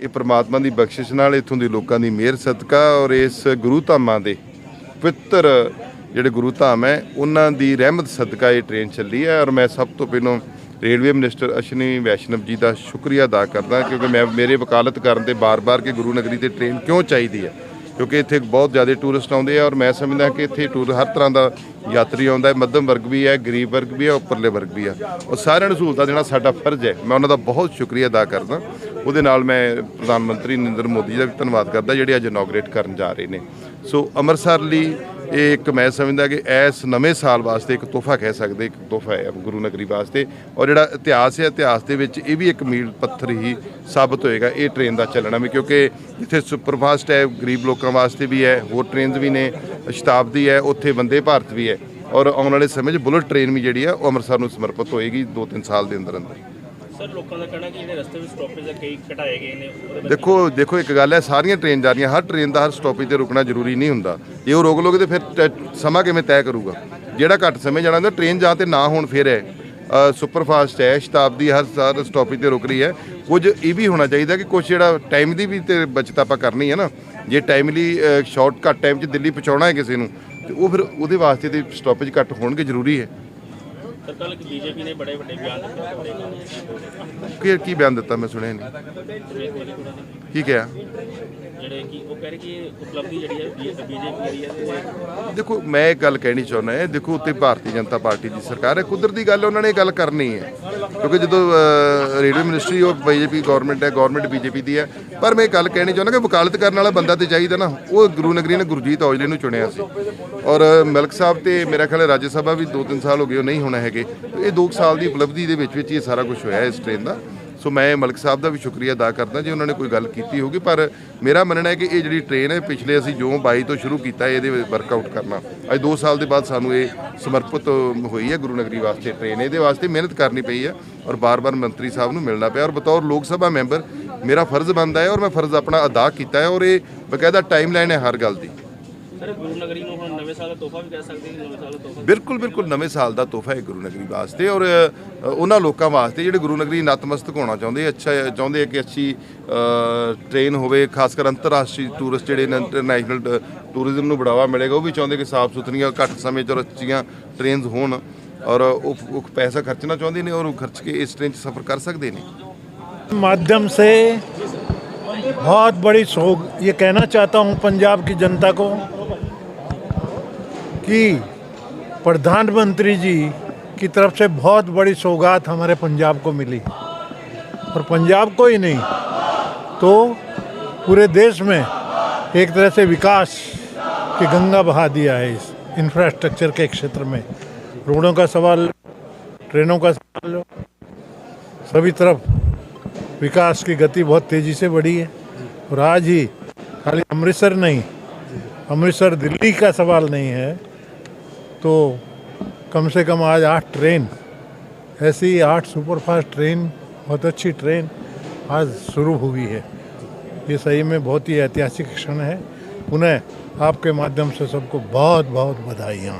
ਇਹ ਪ੍ਰਮਾਤਮਾ ਦੀ ਬਖਸ਼ਿਸ਼ ਨਾਲ ਇਥੋਂ ਦੇ ਲੋਕਾਂ ਦੀ ਮਿਹਰ, ਸਦਕਾ ਔਰ ਇਸ ਗੁਰੂ ਧਾਮਾਂ ਦੇ ਪਵਿੱਤਰ ਜਿਹੜੇ ਗੁਰੂ ਧਾਮ ਹੈ, ਉਹਨਾਂ ਦੀ ਰਹਿਮਤ, ਸਦਕਾ ਇਹ ਟ੍ਰੇਨ ਚੱਲੀ ਹੈ ਔਰ ਮੈਂ ਸਭ ਤੋਂ ਪਹਿਲਾਂ ਰੇਲਵੇ ਮਿਨਿਸਟਰ ਅਸ਼ਵਨੀ ਵੈਸ਼ਨਵ ਜੀ ਦਾ ਸ਼ੁਕਰੀਆ ਅਦਾ ਕਰਦਾ ਕਿਉਂਕਿ ਮੈਂ ਮੇਰੇ ਵਕਾਲਤ ਕਰਨ ਤੇ ਬਾਰ-ਬਾਰ ਕਿ ਗੁਰੂ ਨਗਰੀ ਤੇ ਟ੍ਰੇਨ ਕਿਉਂ ਚਾਹੀਦੀ ਹੈ। ਕਿਉਂਕਿ ਇੱਥੇ ਬਹੁਤ ਜ਼ਿਆਦਾ ਟੂਰਿਸਟ ਆਉਂਦੇ ਆ ਔਰ ਮੈਂ ਸਮਝਦਾ ਕਿ ਇੱਥੇ ਟੂਰ ਹਰ ਤਰ੍ਹਾਂ ਦਾ ਯਾਤਰੀ ਆਉਂਦਾ ਹੈ। ਮੱਧਮ ਵਰਗ ਵੀ ਹੈ, ਗਰੀਬ ਵਰਗ ਵੀ ਹੈ, ਉੱਪਰਲੇ ਵਰਗ ਵੀ ਹੈ। ਔਰ ਸਾਰਿਆਂ ਨੂੰ ਸਹੂਲਤਾਂ ਦੇਣਾ ਸਾਡਾ ਫਰਜ਼ ਹੈ। ਮੈਂ ਉਹਨਾਂ ਦਾ ਬਹੁਤ ਸ਼ੁਕਰੀਆ ਅਦਾ ਕਰਦਾ। ਉਹਦੇ ਨਾਲ ਮੈਂ ਪ੍ਰਧਾਨ ਮੰਤਰੀ ਨਰਿੰਦਰ ਮੋਦੀ ਜੀ ਦਾ ਵੀ ਧੰਨਵਾਦ ਕਰਦਾ ਜਿਹੜੇ ਅੱਜ ਇਨੋਗਰੇਟ ਕਰਨ ਜਾ ਰਹੇ ਨੇ। ਸੋ ਅੰਮ੍ਰਿਤਸਰ ਲਈ ਇਹ ਇੱਕ ਮੈਂ ਸਮਝਦਾ ਕਿ ਇਸ ਨਵੇਂ ਸਾਲ ਵਾਸਤੇ ਇੱਕ ਤੋਹਫਾ ਕਹਿ ਸਕਦੇ, ਇੱਕ ਤੋਹਫਾ ਹੈ ਗੁਰੂ ਨਗਰੀ ਵਾਸਤੇ। ਔਰ ਜਿਹੜਾ ਇਤਿਹਾਸ ਹੈ, ਇਤਿਹਾਸ ਦੇ ਵਿੱਚ ਇਹ ਵੀ ਇੱਕ ਮੀਲ ਪੱਥਰ ਹੀ ਸਾਬਤ ਹੋਏਗਾ ਇਹ ਟ੍ਰੇਨ ਦਾ ਚੱਲਣਾ ਵੀ, ਕਿਉਂਕਿ ਜਿੱਥੇ ਸੁਪਰਫਾਸਟ ਹੈ, ਗਰੀਬ ਲੋਕਾਂ ਵਾਸਤੇ ਵੀ ਹੈ, ਹੋਰ ਟ੍ਰੇਨਸ ਵੀ ਨੇ, ਸ਼ਤਾਬਦੀ ਹੈ, ਉੱਥੇ ਵੰਦੇ ਭਾਰਤ ਵੀ ਹੈ। ਔਰ ਆਉਣ ਵਾਲੇ ਸਮੇਂ 'ਚ ਬੁਲਟ ਟ੍ਰੇਨ ਵੀ ਜਿਹੜੀ ਆ ਉਹ ਅੰਮ੍ਰਿਤਸਰ ਨੂੰ ਸਮਰਪਿਤ ਹੋਏਗੀ 2-3 ਸਾਲ ਦੇ ਅੰਦਰ ਅੰਦਰ ਸਰ, ਲੋਕਾਂ ਦਾ ਕਹਿਣਾ ਕਿ ਜਿਹੜੇ ਰਸਤੇ ਵਿੱਚ ਸਟਾਪੇਜ ਆ ਕਈ ਘਟਾਏ ਗਏ ਨੇ, ਉਹਦੇ ਵਿੱਚ ਦੇਖੋ ਦੇਖੋ, ਇੱਕ ਗੱਲ ਹੈ, ਸਾਰੀਆਂ ਟ੍ਰੇਨ ਜਾ ਰਹੀਆਂ, ਹਰ ਟ੍ਰੇਨ ਦਾ ਹਰ ਸਟਾਪੇਜ ਤੇ ਰੁਕਣਾ ਜ਼ਰੂਰੀ ਨਹੀਂ ਹੁੰਦਾ। ਜੇ ਉਹ ਰੋਕ ਲੋਗੇ ਤੇ ਫਿਰ ਟ- ਸਮਾਂ ਕਿਵੇਂ ਤੈਅ ਕਰੂਗਾ? ਜਿਹੜਾ ਘੱਟ ਸਮੇਂ ਜਾਣਾ ਹੁੰਦਾ ਟ੍ਰੇਨ ਜਾਂ ਤੇ ਨਾ ਹੋਣ ਫਿਰ ਹੈ। ਸੁਪਰਫਾਸਟ ਹੈ, ਸ਼ਤਾਬਦੀ ਹਰ ਸਾਰ ਸਟਾਪੇਜ ਤੇ ਰੁਕ ਰਹੀ ਹੈ। ਕੁਝ ਇਹ ਵੀ ਹੋਣਾ ਚਾਹੀਦਾ ਕਿ ਕੁਝ ਜਿਹੜਾ ਟਾਈਮ ਦੀ ਵੀ ਤੇ ਬਚਤ ਆਪਾਂ ਕਰਨੀ ਹੈ ਨਾ। ਜੇ ਟਾਈਮਲੀ ਸ਼ਾਰਟ ਘੱਟ ਟਾਈਮ 'ਚ ਦਿੱਲੀ ਪਹੁੰਚਾਉਣਾ ਹੈ ਕਿਸੇ ਨੂੰ, ਤੇ ਉਹ ਫਿਰ ਉਹਦੇ ਵਾਸਤੇ ਤੇ ਸਟਾਪੇਜ ਘੱਟ ਹੋਣਗੇ, ਜ਼ਰੂਰੀ ਹੈ। ਸਰ ਕੱਲ ਬੀਜੇਪੀ ਨੇ ਬੜੇ ਵੱਡੇ ਬਿਆਨ ਦਿੱਤੇ ਬੜੇ ਕੰਮ ਕੀ ਕੀ ਬਿਆਨ ਦਿੱਤਾ? ਮੈਂ ਸੁਣਿਆ ਨਹੀਂ। ਕੀ ਕਿਹਾ? ਜਿਹੜੇ ਕਿ ਉਹ ਕਹਿ ਰਹੇ ਕਿ ਉਪਲਬਧੀ ਜਿਹੜੀ ਹੈ ਬੀਜੇਪੀ ਜਿਹੜੀ ਹੈ ਦੇਖੋ ਮੈਂ ਇੱਕ ਗੱਲ ਕਹਿਣੀ ਚਾਹੁੰਦਾ ਹਾਂ ਦੇਖੋ ਉੱਤੇ ਭਾਰਤੀ ਜਨਤਾ ਪਾਰਟੀ ਦੀ ਸਰਕਾਰ ਹੈ। ਕੁਦਰਤੀ ਗੱਲ ਉਹਨਾਂ ਨੇ ਗੱਲ ਕਰਨੀ ਹੈ। ਕਿਉਂਕਿ ਜਦੋਂ ਰੇਲਵੇ ਮਿਨਿਸਟਰੀ ਉਹ ਬੀਜੇਪੀ ਗਵਰਨਮੈਂਟ ਹੈ ਗਵਰਨਮੈਂਟ ਬੀਜੇਪੀ ਦੀ ਹੈ। ਪਰ ਮੈਂ ਇਹ ਗੱਲ ਕਹਿਣੀ ਚਾਹੁੰਦਾ ਕਿ ਵਕਾਲਤ ਕਰਨ ਵਾਲਾ ਬੰਦਾ ਤੇ ਚਾਹੀਦਾ ਨਾ। ਉਹ ਗੁਰੂ ਨਗਰੀ ਨੇ ਗੁਰਜੀਤ ਔਜਲੇ ਨੂੰ ਚੁਣਿਆ ਸੀ। ਔਰ ਮਲਕ ਸਾਹਿਬ ਤੇ ਮੇਰਾ ਖਿਆਲ ਰਾਜ ਸਭਾ ਵੀ 2-3 ਸਾਲ ਹੋ ਗਏ ਉਹ ਨਹੀਂ ਹੋਣਾ ਹੈਗੇ। ਤੇ ਇਹ 2 ਸਾਲ ਦੀ ਉਪਲਬਧੀ ਦੇ ਵਿੱਚ ਵਿੱਚ ਇਹ ਸਾਰਾ ਕੁਝ ਹੋਇਆ ਇਸ ਟ੍ਰੇਨ ਦਾ। ਸੋ ਮੈਂ ਮਲਕ ਸਾਹਿਬ ਦਾ ਵੀ ਸ਼ੁਕਰੀਆ ਅਦਾ ਕਰਦਾ ਜੇ ਉਹਨਾਂ ਨੇ ਕੋਈ ਗੱਲ ਕੀਤੀ ਹੋਗੀ ਪਰ ਮੇਰਾ ਮੰਨਣਾ ਹੈ ਕਿ ਇਹ ਜਿਹੜੀ ਟ੍ਰੇਨ ਹੈ, ਪਿਛਲੇ ਅਸੀਂ ਜੋ 22 ਤੋਂ ਸ਼ੁਰੂ ਕੀਤਾ ਇਹਦੇ ਵਰਕਆਊਟ ਕਰਨਾ। ਅੱਜ 2 ਸਾਲ ਦੇ ਬਾਅਦ ਸਾਨੂੰ ਇਹ ਸਮਰਪਿਤ ਹੋਈ ਹੈ ਗੁਰੂ ਨਗਰੀ ਵਾਸਤੇ ਟ੍ਰੇਨ ਇਹਦੇ ਵਾਸਤੇ ਮਿਹਨਤ ਕਰਨੀ ਪਈ ਹੈ ਔਰ ਬਾਰ-ਬਾਰ ਮੰਤਰੀ ਸਾਹਿਬ ਨੂੰ ਮਿਲਣਾ ਪਿਆ ਔਰ ਬਤੌਰ ਲੋਕ ਸਭਾ ਮੈਂਬਰ ਮੇਰਾ ਫਰਜ਼ ਬਣਦਾ ਹੈ ਔਰ ਮੈਂ ਫਰਜ਼ ਆਪਣਾ ਅਦਾ ਕੀਤਾ ਹੈ ਔਰ ਇਹ ਬਕਾਇਦਾ ਟਾਈਮ ਲਾਈਨ ਹੈ ਹਰ ਗੱਲ ਦੀ। ਸਰ ਗੁਰੂ ਨਗਰੀ ਨੂੰ ਹੁਣ ਨਵੇਂ ਸਾਲ ਦਾ ਤੋਹਫਾ ਵੀ ਕਹਿ ਸਕਦੇ ਹਾਂ ਨਵੇਂ ਸਾਲ ਦਾ ਤੋਹਫਾ ਬਿਲਕੁਲ ਬਿਲਕੁਲ ਨਵੇਂ ਸਾਲ ਦਾ ਤੋਹਫਾ ਹੈ ਗੁਰੂ ਨਗਰੀ ਵਾਸਤੇ ਔਰ ਅ, ਉਹਨਾਂ ਲੋਕਾਂ ਵਾਸਤੇ ਜਿਹੜੇ ਗੁਰੂ ਨਗਰੀ ਨਤਮਸਤਕ ਹੋਣਾ ਚਾਹੁੰਦੇ ਅੱਛਾ ਚਾਹੁੰਦੇ ਆ ਕਿ ਅੱਛੀ ਅ, ਟ੍ਰੇਨ ਹੋਵੇ ਖਾਸ ਕਰ ਅੰਤਰਰਾਸ਼ਟਰੀ ਟੂਰਿਸਟ ਜਿਹੜੇ ਨੇ ਇੰਟਰਨੈਸ਼ਨਲ ਟੂਰਿਜ਼ਮ ਨੂੰ ਬੜਾਵਾ ਮਿਲੇਗਾ ਉਹ ਵੀ ਚਾਹੁੰਦੇ ਕਿ ਸਾਫ਼ ਸੁਥਰੀਆਂ ਘੱਟ ਸਮੇਂ 'ਚ ਔਰ ਅੱਛੀਆਂ ਟ੍ਰੇਨਸ ਹੋਣ ਔਰ ਉਹ ਉਹ ਪੈਸਾ ਖਰਚਣਾ ਚਾਹੁੰਦੇ ਨੇ ਔਰ ਉਹ ਖਰਚ ਕੇ ਇਸ ਟ੍ਰੇਨ 'ਚ ਸਫ਼ਰ ਕਰ ਸਕਦੇ ਨੇ माध्यम से बहुत बड़ी सोग ये कहना चाहता हूँ पंजाब की जनता को कि प्रधानमंत्री जी की तरफ़ से बहुत बड़ी सौगात हमारे पंजाब को मिली। और पंजाब को ही नहीं तो पूरे देश में एक तरह से विकास की गंगा बहा दिया है इस इंफ्रास्ट्रक्चर के क्षेत्र में। रोडों का सवाल, ट्रेनों का सवाल, सभी तरफ़ विकास की गति बहुत तेज़ी से बढ़ी है। और आज ही खाली अमृतसर नहीं, अमृतसर दिल्ली का सवाल नहीं है। तो कम से कम आज आठ ट्रेन, ऐसी आठ सुपरफास्ट ट्रेन, बहुत अच्छी ट्रेन आज शुरू हुई है। ये सही में बहुत ही ऐतिहासिक क्षण है। उन्हें आपके माध्यम से सबको बहुत बहुत बधाइयाँ।